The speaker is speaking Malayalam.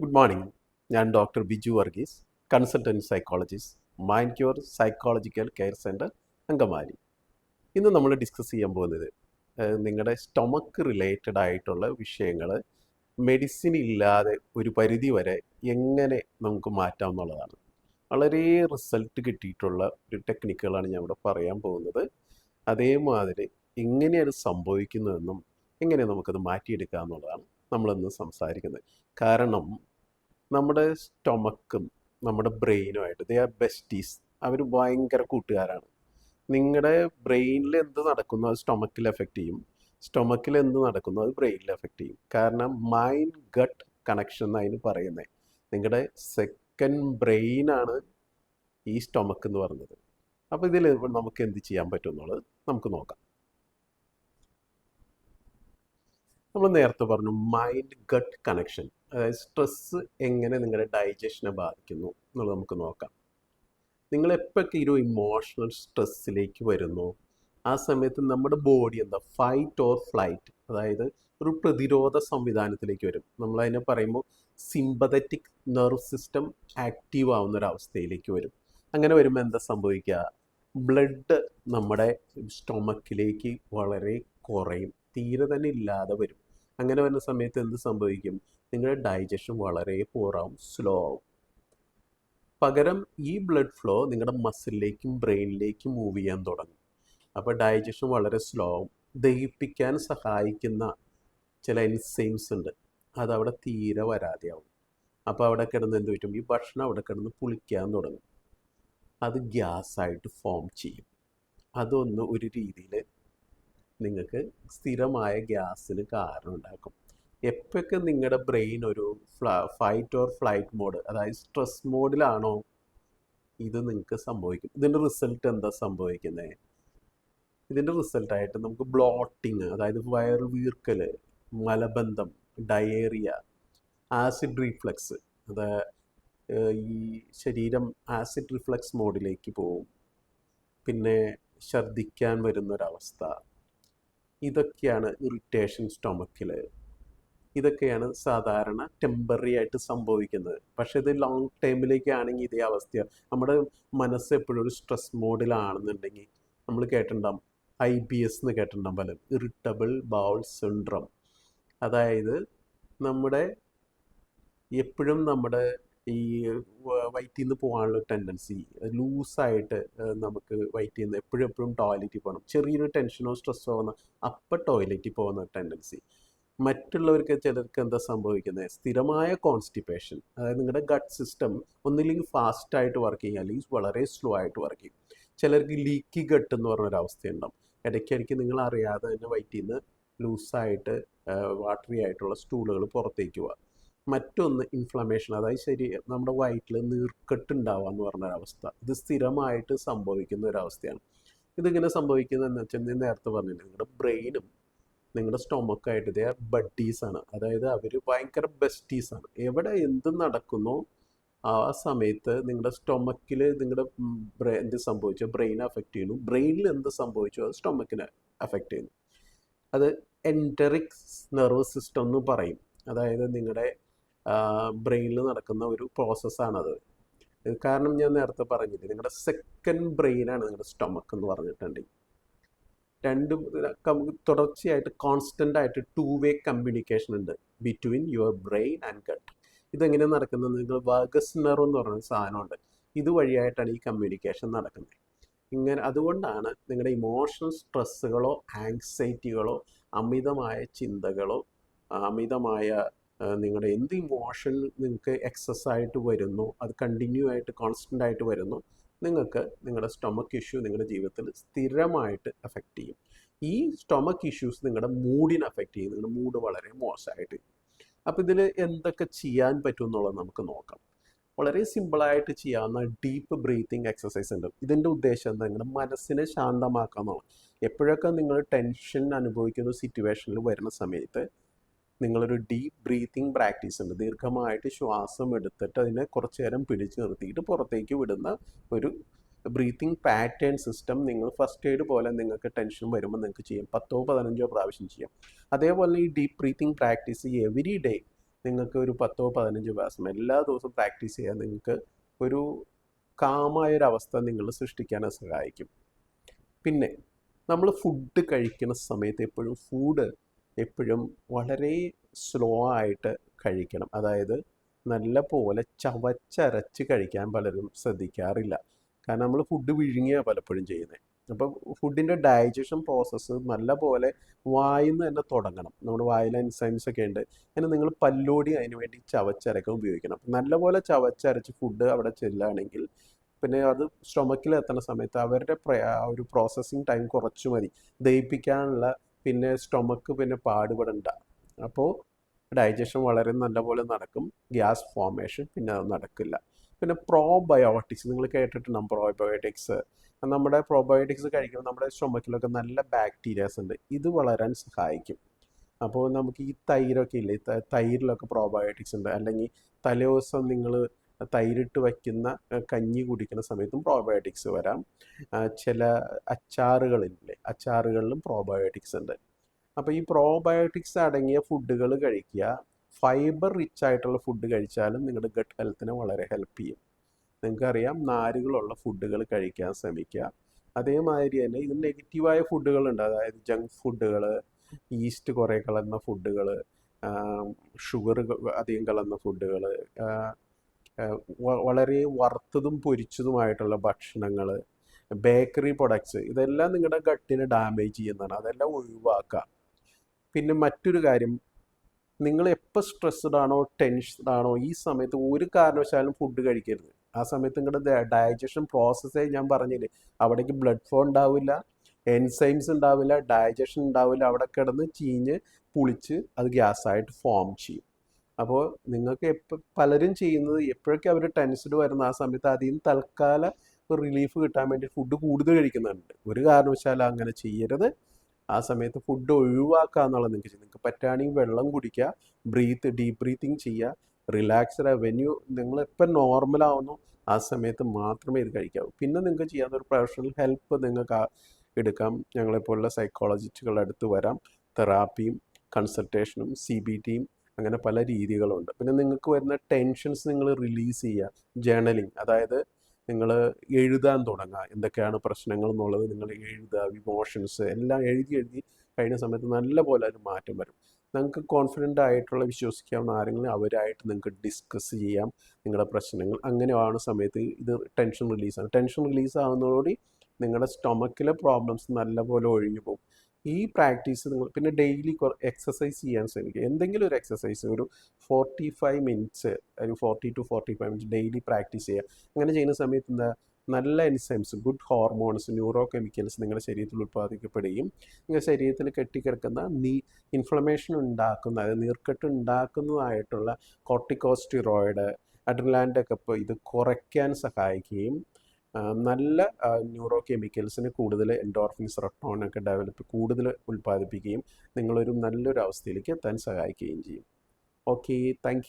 ഗുഡ് മോർണിംഗ് ഞാൻ doctor Biju Varghese consultant psychologist Mind Cure psychological care centre Angamaly. ഇന്ന് നമ്മൾ ഡിസ്കസ് ചെയ്യാൻ പോകുന്നത് നിങ്ങളുടെ സ്റ്റൊമക്ക് റിലേറ്റഡ് ആയിട്ടുള്ള വിഷയങ്ങൾ മെഡിസിൻ ഇല്ലാതെ ഒരു പരിധി വരെ എങ്ങനെ നമുക്ക് മാറ്റാം എന്നുള്ളതാണ്. വളരെ റിസൾട്ട് കിട്ടിയിട്ടുള്ള ഒരു ടെക്നിക്കുകളാണ് ഞാൻ ഇവിടെ പറയാൻ പോകുന്നത്. അതേമാതിരി എങ്ങനെയാണ് സംഭവിക്കുന്നതെന്നും എങ്ങനെ നമുക്കത് മാറ്റിയെടുക്കാം എന്നുള്ളതാണ് നമ്മളിന്ന് സംസാരിക്കുന്നത്. കാരണം നമ്മുടെ സ്റ്റൊമക്കും നമ്മുടെ ബ്രെയിനും ബ്രെയിനുമായിട്ട് ദേ ആർ ബെസ്റ്റീസ് അവർ ഭയങ്കര കൂട്ടുകാരാണ്. നിങ്ങളുടെ ബ്രെയിനിൽ എന്ത് നടക്കുന്നു അത് സ്റ്റൊമക്കിൽ എഫക്റ്റ് ചെയ്യും. സ്റ്റൊമക്കിൽ എന്ത് നടക്കുന്നു അത് ബ്രെയിനിൽ എഫക്റ്റ് ചെയ്യും. കാരണം മൈൻഡ് ഗട്ട് കണക്ഷൻ എന്നതിന് പറയുന്നത് നിങ്ങളുടെ സെക്കൻഡ് ബ്രെയിനാണ് ഈ സ്റ്റൊമക്ക് എന്ന് പറഞ്ഞത്. അപ്പോൾ ഇതിൽ നമുക്ക് എന്ത് ചെയ്യാൻ പറ്റും എന്നുള്ളത് നമുക്ക് നോക്കാം. നമ്മൾ നേരത്തെ പറഞ്ഞു മൈൻഡ് ഗട്ട് കണക്ഷൻ അതായത് എങ്ങനെ നിങ്ങളുടെ ഡൈജഷനെ ബാധിക്കുന്നു എന്നുള്ളത് നമുക്ക് നോക്കാം. നിങ്ങൾ എപ്പോഴൊക്കെ ഈ ഒരു ഇമോഷണൽ സ്ട്രെസ്സിലേക്ക് വരുന്നു? ആ സമയത്ത് നമ്മുടെ ബോഡി എന്താ? ഫൈറ്റ് ഓർ ഫ്ലൈറ്റ് അതായത് ഒരു പ്രതിരോധ സംവിധാനത്തിലേക്ക് വരും. നമ്മൾ അതിനെ പറയുമ്പോൾ സിമ്പതറ്റിക് നെർവ് സിസ്റ്റം ആക്റ്റീവ് ആവുന്ന ഒരു അവസ്ഥയിലേക്ക് വരും. അങ്ങനെ വരുമ്പോൾ എന്താ സംഭവിക്കുക? ബ്ലഡ് നമ്മുടെ സ്റ്റൊമക്കിലേക്ക് വളരെ കുറയും. തീരെ തന്നെ ഇല്ലാതെ വരും. അങ്ങനെ വരുന്ന സമയത്ത് എന്ത് സംഭവിക്കും? നിങ്ങളുടെ ഡൈജഷൻ വളരെ പോറാവും സ്ലോ ആവും. പകരം ഈ ബ്ലഡ് ഫ്ലോ നിങ്ങളുടെ മസിലിലേക്കും ബ്രെയിനിലേക്കും മൂവ് ചെയ്യാൻ തുടങ്ങും. അപ്പോൾ ഡൈജഷൻ വളരെ സ്ലോ ആവും. ദഹിപ്പിക്കാൻ സഹായിക്കുന്ന ചില എൻസൈംസ് ഉണ്ട് അതവിടെ തീരെ വരാതെയാവും. അപ്പോൾ അവിടെ കിടന്ന് എന്ത് പറ്റും? ഈ ഭക്ഷണം അവിടെ കിടന്ന് പുളിക്കാൻ തുടങ്ങും. അത് ഗ്യാസായിട്ട് ഫോം ചെയ്യും. അതൊന്ന് ഒരു രീതിയിൽ നിങ്ങൾക്ക് സ്ഥിരമായ ഗ്യാസിന് കാരണം ഉണ്ടാക്കും. എപ്പോഴൊക്കെ നിങ്ങളുടെ ബ്രെയിൻ ഒരു ഫൈറ്റ് ഓർ ഫ്ലൈറ്റ് മോഡ് അതായത് സ്ട്രെസ് മോഡിലാണോ ഇത് നിങ്ങൾക്ക് സംഭവിക്കും? ഇതിന്റെ റിസൾട്ട് എന്താ സംഭവിക്കുന്നത് ഇതിന്റെ റിസൾട്ടായിട്ട് നമുക്ക് ബ്ലോട്ടിങ് അതായത് വയറ് വീർക്കൽ മലബന്ധം ഡയേറിയ ആസിഡ് റീഫ്ലക്സ് അത് ഈ ശരീരം ആസിഡ് റിഫ്ലക്സ് മോഡിലേക്ക് പോവും. പിന്നെ ഛർദ്ദിക്കാൻ വരുന്നൊരവസ്ഥ. ഇതൊക്കെയാണ് ഇറിറ്റേഷൻ സ്റ്റൊമക്കിൽ ഇതൊക്കെയാണ് സാധാരണ ടെമ്പററി ആയിട്ട് സംഭവിക്കുന്നത്. പക്ഷെ ഇത് ലോങ് ടൈമിലേക്കാണെങ്കിൽ ഇതേ അവസ്ഥ. നമ്മുടെ മനസ്സ് എപ്പോഴും ഒരു സ്ട്രെസ് മോഡിലാണെന്നുണ്ടെങ്കിൽ നമ്മൾ കേട്ടിട്ടുണ്ടാവും. ഐ ബി എസ് എന്ന് കേട്ടിട്ടുണ്ടാവും പലരും. ഇറിറ്റബിൾ ബൗൾ സിൻഡ്രം അതായത് നമ്മുടെ എപ്പോഴും നമ്മുടെ ഈ വയറ്റിൽ നിന്ന് പോകാനുള്ള ടെൻഡൻസി ലൂസായിട്ട് നമുക്ക് വയറ്റിൽ നിന്ന് എപ്പോഴും എപ്പോഴും ടോയ്ലറ്റിൽ പോകണം. ചെറിയൊരു ടെൻഷനോ സ്ട്രെസ്സോ വന്നാൽ അപ്പം ടോയ്ലറ്റിൽ പോകുന്ന ടെൻഡൻസി മറ്റുള്ളവർക്ക് ചിലർക്ക് എന്താ സംഭവിക്കുന്നത്? സ്ഥിരമായ കോൺസ്റ്റിപ്പേഷൻ അതായത് നിങ്ങളുടെ ഗട്ട് സിസ്റ്റം ഒന്നില്ലെങ്കിൽ ഫാസ്റ്റ് ആയിട്ട് വർക്ക് ചെയ്യും അല്ലെങ്കിൽ വളരെ സ്ലോ ആയിട്ട് വർക്ക് ചെയ്യും. ചിലർക്ക് ലീക്കി ഗട്ട് എന്ന് പറഞ്ഞൊരു അവസ്ഥയുണ്ടാവും. ഇടയ്ക്കിടയ്ക്ക് നിങ്ങൾ അറിയാതെ തന്നെ വയറ്റിൽ നിന്ന് ലൂസായിട്ട് വാട്ടറി ആയിട്ടുള്ള സ്റ്റൂളുകൾ പുറത്തേക്ക് പോവുക. മറ്റൊന്ന് ഇൻഫ്ലമേഷൻ അതായത് ശരി നമ്മുടെ വയറ്റിൽ നീർക്കെട്ടുണ്ടാവുക എന്ന് പറഞ്ഞൊരവസ്ഥ ഇത് സ്ഥിരമായിട്ട് സംഭവിക്കുന്ന ഒരവസ്ഥയാണ് ഇതിങ്ങനെ സംഭവിക്കുന്നതെന്ന് വെച്ചാൽ ഞാൻ നേരത്തെ പറഞ്ഞില്ല നിങ്ങളുടെ ബ്രെയിനും നിങ്ങളുടെ സ്റ്റൊമക്കായിട്ട് ഇതേ ബഡ്ഡീസ് ആണ്. അതായത് അവർ ഭയങ്കര ബെസ്റ്റീസ് ആണ്. എവിടെ എന്ത് നടക്കുന്നു ആ സമയത്ത് നിങ്ങളുടെ സ്റ്റൊമക്കിൽ നിങ്ങളുടെ ബ്രെയിൻ എന്ത് സംഭവിച്ചോ? ബ്രെയിൻ അഫക്റ്റ് ചെയ്യുന്നു. ബ്രെയിനിൽ എന്ത് സംഭവിച്ചോ? അത് സ്റ്റൊമക്കിനെ അഫക്റ്റ് ചെയ്യുന്നു. അത് എന്ററിക് നെർവ് സിസ്റ്റം എന്ന് പറയും. അതായത് നിങ്ങളുടെ ബ്രെയിനിൽ നടക്കുന്ന ഒരു പ്രോസസ്സാണത് കാരണം ഞാൻ നേരത്തെ പറഞ്ഞില്ലേ നിങ്ങളുടെ സെക്കൻഡ് ബ്രെയിനാണ് നിങ്ങളുടെ സ്റ്റൊമക്ക് എന്ന് പറഞ്ഞിട്ടുണ്ടെങ്കിൽ രണ്ട് തുടർച്ചയായിട്ട് കോൺസ്റ്റന്റ് ആയിട്ട് ടു വേ കമ്മ്യൂണിക്കേഷൻ ഉണ്ട്. Between your brain and gut ഇതെങ്ങനെ നടക്കുന്നത്? നിങ്ങൾ വർഗസ് നെറോ എന്ന് പറയുന്ന സാധനമുണ്ട്. ഇതുവഴിയായിട്ടാണ് ഈ കമ്മ്യൂണിക്കേഷൻ നടക്കുന്നത്. ഇങ്ങനെ അതുകൊണ്ടാണ് നിങ്ങളുടെ ഇമോഷണൽ സ്ട്രെസ്സുകളോ ആങ്സൈറ്റികളോ അമിതമായ ചിന്തകളോ അമിതമായ നിങ്ങളുടെ എന്ത് ഇമോഷൻ നിങ്ങൾക്ക് എക്സസ് ആയിട്ട് വരുന്നു അത് കണ്ടിന്യൂ ആയിട്ട് കോൺസ്റ്റന്റ് ആയിട്ട് വരുന്നു നിങ്ങൾക്ക് നിങ്ങളുടെ സ്റ്റൊമക്ക് ഇഷ്യൂ നിങ്ങളുടെ ജീവിതത്തിൽ സ്ഥിരമായിട്ട് എഫക്റ്റ് ചെയ്യും. ഈ സ്റ്റൊമക്ക് ഇഷ്യൂസ് നിങ്ങളുടെ മൂഡിനെ അഫക്റ്റ് ചെയ്യും. നിങ്ങളുടെ മൂഡ് വളരെ മോശമായിട്ട് അപ്പോൾ ഇതിൽ എന്തൊക്കെ ചെയ്യാൻ പറ്റും എന്നുള്ളത് നമുക്ക് നോക്കാം. വളരെ സിമ്പിളായിട്ട് ചെയ്യാവുന്ന ഡീപ്പ് ബ്രീത്തിങ് എക്സസൈസ് ഉണ്ട്. ഇതിന്റെ ഉദ്ദേശം എന്താ? നിങ്ങളുടെ മനസ്സിനെ ശാന്തമാക്കുക എന്നുള്ളത് എപ്പോഴൊക്കെ നിങ്ങൾ ടെൻഷൻ അനുഭവിക്കുന്ന സിറ്റുവേഷനിൽ വരുന്ന സമയത്ത് നിങ്ങളൊരു ഡീപ്പ് ബ്രീത്തിങ് പ്രാക്ടീസ് ഉണ്ട്. ദീർഘമായിട്ട് ശ്വാസം എടുത്തിട്ട് അതിനെ കുറച്ച് നേരം പിടിച്ചു നിർത്തിയിട്ട് പുറത്തേക്ക് വിടുന്ന ഒരു ബ്രീത്തിങ് പാറ്റേൺ സിസ്റ്റം നിങ്ങൾ ഫസ്റ്റ് എയ്ഡ് പോലെ നിങ്ങൾക്ക് ടെൻഷൻ വരുമ്പോൾ നിങ്ങൾക്ക് ചെയ്യാം. പത്തോ പതിനഞ്ചോ പ്രാവശ്യം ചെയ്യാം. അതേപോലെ ഈ deep breathing practice every day നിങ്ങൾക്ക് ഒരു പത്തോ പതിനഞ്ചോ പ്രാവശ്യം എല്ലാ ദിവസവും പ്രാക്ടീസ് ചെയ്യാൻ നിങ്ങൾക്ക് ഒരു കാമായൊരവസ്ഥ അവസ്ഥ നിങ്ങൾ സൃഷ്ടിക്കാൻ സഹായിക്കും. പിന്നെ നമ്മൾ ഫുഡ് കഴിക്കുന്ന സമയത്ത് എപ്പോഴും ഫുഡ് എപ്പോഴും വളരെ സ്ലോ ആയിട്ട് കഴിക്കണം. അതായത് നല്ല പോലെ ചവച്ചരച്ച് കഴിക്കാൻ പലരും ശ്രദ്ധിക്കാറില്ല. കാരണം നമ്മൾ ഫുഡ് വിഴുങ്ങിയാണ് പലപ്പോഴും ചെയ്യുന്നത് അപ്പോൾ ഫുഡിന്റെ ഡൈജഷൻ പ്രോസസ്സ് നല്ല പോലെ വായിൽ നിന്ന് തന്നെ തുടങ്ങണം. നമ്മുടെ വായിൽ എൻസൈംസ് ഒക്കെ ഉണ്ട്. അങ്ങനെ നിങ്ങൾ പല്ലോടി അതിന് വേണ്ടി ചവച്ചരക്കം ഉപയോഗിക്കണം. നല്ലപോലെ ചവച്ചരച്ച് ഫുഡ് അവിടെ ചെല്ലുകയാണെങ്കിൽ പിന്നെ അത് സ്റ്റൊമക്കിൽ എത്തുന്ന സമയത്ത് അവരുടെ ഒരു പ്രോസസ്സിങ് ടൈം കുറച്ച് മതി. ദഹിപ്പിക്കാനുള്ള പിന്നെ സ്റ്റൊമക്ക് പിന്നെ പാടുപെടണ്ട. അപ്പോൾ ഡൈജഷൻ വളരെ നല്ലപോലെ നടക്കും. ഗ്യാസ് ഫോർമേഷൻ പിന്നെ അത് നടക്കില്ല. പിന്നെ പ്രോബയോട്ടിക്സ് നിങ്ങൾ കേട്ടിട്ടുണ്ടാകും പ്രോബയോട്ടിക്സ് നമ്മുടെ പ്രോബയോട്ടിക്സ് കഴിക്കുമ്പോൾ നമ്മുടെ സ്റ്റൊമക്കിലൊക്കെ നല്ല ബാക്ടീരിയാസ് ഉണ്ട്. ഇത് വളരാൻ സഹായിക്കും. അപ്പോൾ നമുക്ക് ഈ തൈരൊക്കെ ഇല്ലേ തൈരിലൊക്കെ പ്രോബയോട്ടിക്സ് ഉണ്ട്. അല്ലെങ്കിൽ തലേദിവസം നിങ്ങൾ തൈരിട്ട് വയ്ക്കുന്ന കഞ്ഞി കുടിക്കുന്ന സമയത്തും പ്രോബയോട്ടിക്സ് വരാം. ചില അച്ചാറുകളില്ലേ അച്ചാറുകളിലും പ്രോബയോട്ടിക്സ് ഉണ്ട്. അപ്പോൾ ഈ പ്രോബയോട്ടിക്സ് അടങ്ങിയ ഫുഡുകൾ കഴിക്കുക ഫൈബർ റിച്ച് ആയിട്ടുള്ള ഫുഡ് കഴിച്ചാലും നിങ്ങളുടെ ഗട്ട് ഹെൽത്തിനെ വളരെ ഹെൽപ്പ് ചെയ്യും. നിങ്ങൾക്കറിയാം നാരുകളുള്ള ഫുഡുകൾ കഴിക്കാൻ ശ്രമിക്കുക. അതേമാതിരി തന്നെ ഇത് നെഗറ്റീവായ ഫുഡുകളുണ്ട് അതായത് ജങ്ക് ഫുഡുകൾ ഈസ്റ്റ് കുറേ കലർന്ന ഫുഡുകൾ ഷുഗർ അധികം കലർന്ന ഫുഡുകൾ വളരെ വറുത്തതും പൊരിച്ചതുമായിട്ടുള്ള ഭക്ഷണങ്ങൾ ബേക്കറി പ്രൊഡക്ട്സ് ഇതെല്ലാം നിങ്ങളുടെ ഗട്ടിനെ ഡാമേജ് ചെയ്യുന്നതാണ്. അതെല്ലാം ഒഴിവാക്കുക പിന്നെ മറ്റൊരു കാര്യം നിങ്ങൾ എപ്പോൾ സ്ട്രെസ്ഡ് ആണോ ടെൻഷൻഡ് ആണോ ഈ സമയത്ത് ഒരു കാരണവശാലും ഫുഡ് കഴിക്കരുത്. ആ സമയത്ത് നിങ്ങളുടെ ഡയജഷൻ പ്രോസസ്സേ ഞാൻ പറഞ്ഞില്ലേ അവിടേക്ക് ബ്ലഡ് ഫ്ലോ ഉണ്ടാവില്ല എൻസൈംസ് ഉണ്ടാവില്ല ഡയജഷൻ ഉണ്ടാവില്ല അവിടെ കിടന്ന് ചീഞ്ഞ് പുളിച്ച് അത് ഗ്യാസായിട്ട് ഫോം ചെയ്യും. അപ്പോൾ നിങ്ങൾക്ക് എപ്പോൾ പലരും ചെയ്യുന്നത് എപ്പോഴൊക്കെ അവർ ടെൻസ്ഡ് വരുന്ന ആ സമയത്ത് അതിൽ നിന്ന് തൽക്കാല റിലീഫ് കിട്ടാൻ വേണ്ടി ഫുഡ് കൂടുതൽ കഴിക്കുന്നുണ്ട്. ഒരു കാരണവശാലും അങ്ങനെ ചെയ്യരുത്. ആ സമയത്ത് ഫുഡ് ഒഴിവാക്കുക എന്നുള്ളത് നിങ്ങൾക്ക് ചെയ്യാം നിങ്ങൾക്ക് പറ്റുകയാണെങ്കിൽ വെള്ളം കുടിക്കുക ബ്രീത്ത് ഡീപ്പ് ബ്രീത്തിങ് ചെയ്യുക റിലാക്സ്ഡ് വെന്യൂ നിങ്ങൾ എപ്പം നോർമൽ ആവുന്നു. ആ സമയത്ത് മാത്രമേ ഇത് കഴിക്കാവൂ. പിന്നെ നിങ്ങൾക്ക് ചെയ്യാവുന്ന ഒരു പ്രൊഫഷണൽ ഹെൽപ്പ് നിങ്ങൾക്ക് എടുക്കാം. ഞങ്ങളെപ്പോലുള്ള സൈക്കോളജിസ്റ്റുകളുടെ അടുത്ത് വരാം. തെറാപ്പിയും കൺസൾട്ടേഷനും സി ബി ടിയും അങ്ങനെ പല രീതികളുണ്ട്. പിന്നെ നിങ്ങൾക്ക് വരുന്ന ടെൻഷൻസ് നിങ്ങൾ റിലീസ് ചെയ്യുക. ജേണലിങ് അതായത് നിങ്ങൾ എഴുതാൻ തുടങ്ങുക എന്തൊക്കെയാണ് പ്രശ്നങ്ങൾ എന്നുള്ളത് നിങ്ങൾ എഴുതുക ഇമോഷൻസ് എല്ലാം എഴുതി എഴുതി കഴിഞ്ഞ സമയത്ത് നല്ല പോലെ ഒരു മാറ്റം വരും. നിങ്ങൾക്ക് കോൺഫിഡന്റ് ആയിട്ടുള്ള വിശ്വസിക്കാവുന്ന ആരെങ്കിലും അവരായിട്ട് നിങ്ങൾക്ക് ഡിസ്കസ് ചെയ്യാം നിങ്ങളുടെ പ്രശ്നങ്ങൾ. അങ്ങനെ അങ്ങനെയാണ് സമയത്ത് ഇത് ടെൻഷൻ റിലീസാണ് ടെൻഷൻ റിലീസ് ആവുന്നതോടുകൂടി നിങ്ങളുടെ സ്റ്റൊമക്കിലെ പ്രോബ്ലംസ് നല്ലപോലെ ഒഴിഞ്ഞു പോകും ഈ പ്രാക്ടീസ് നിങ്ങൾ പിന്നെ ഡെയിലി എക്സസൈസ് ചെയ്യാൻ ശ്രമിക്കുക. എന്തെങ്കിലും ഒരു എക്സസൈസ് ഒരു ഫോർട്ടി ഫൈവ് മിനിറ്റ്സ് ഒരു forty to forty five minutes daily practice ചെയ്യുക. അങ്ങനെ ചെയ്യുന്ന സമയത്ത് എന്താ? നല്ല enzymes good hormones neuro chemicals നിങ്ങളുടെ ശരീരത്തിൽ ഉൽപ്പാദിക്കപ്പെടുകയും നിങ്ങളുടെ ശരീരത്തിൽ കെട്ടിക്കിടക്കുന്ന നീ ഇൻഫ്ലമേഷൻ ഉണ്ടാക്കുന്ന അതായത് നീർക്കെട്ട് ഉണ്ടാക്കുന്നതായിട്ടുള്ള കോർട്ടിക്കോസ്റ്റിറോയിഡ് അഡ്രലാൻഡൊക്കെ ഇപ്പോൾ ഇത് കുറയ്ക്കാൻ സഹായിക്കുകയും നല്ല ന്യൂറോ കെമിക്കൽസിന് കൂടുതൽ എൻഡോർഫിൻസ് റെട്ടോണൊക്കെ ഡെവലപ്പ് കൂടുതൽ ഉൽപ്പാദിപ്പിക്കുകയും നിങ്ങളൊരു നല്ലൊരു അവസ്ഥയിലേക്ക് എത്താൻ സഹായിക്കുകയും ചെയ്യും. Okay thank